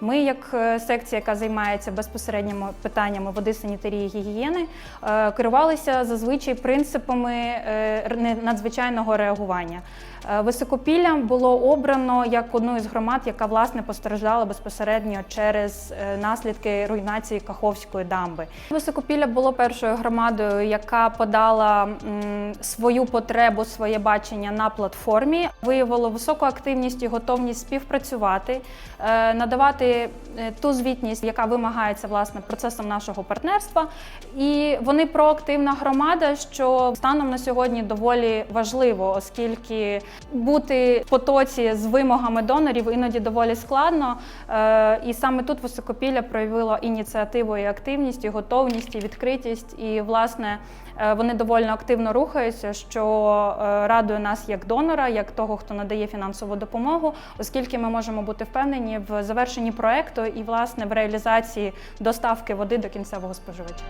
Ми, як е, секція, яка займається безпосередніми питаннями води, санітарії, гігієни, е, керувалися зазвичай принципами е, надзвичайного реагування. Високопілля було обрано як одну із громад, яка власне постраждала безпосередньо через наслідки руйнації Каховської дамби. Високопілля було першою громадою, яка подала свою потребу, своє бачення на платформі, виявило високу активність і готовність співпрацювати, надавати е, ту звітність, яка вимагається власне процесом нашого партнерства. І вони проактивна громада, що станом на сьогодні доволі важливо, оскільки бути в потоці з вимогами донорів іноді доволі складно. Е, І саме тут високопілля проявило ініціативу і активність, і готовність, і відкритість. І власне е, вони доволі активно рухаються, що е, радує нас як донора, як того, хто надає фінансову допомогу, оскільки ми можемо бути впевнені в завершенні проекту і власне в реалізації доставки води до кінцевого споживача.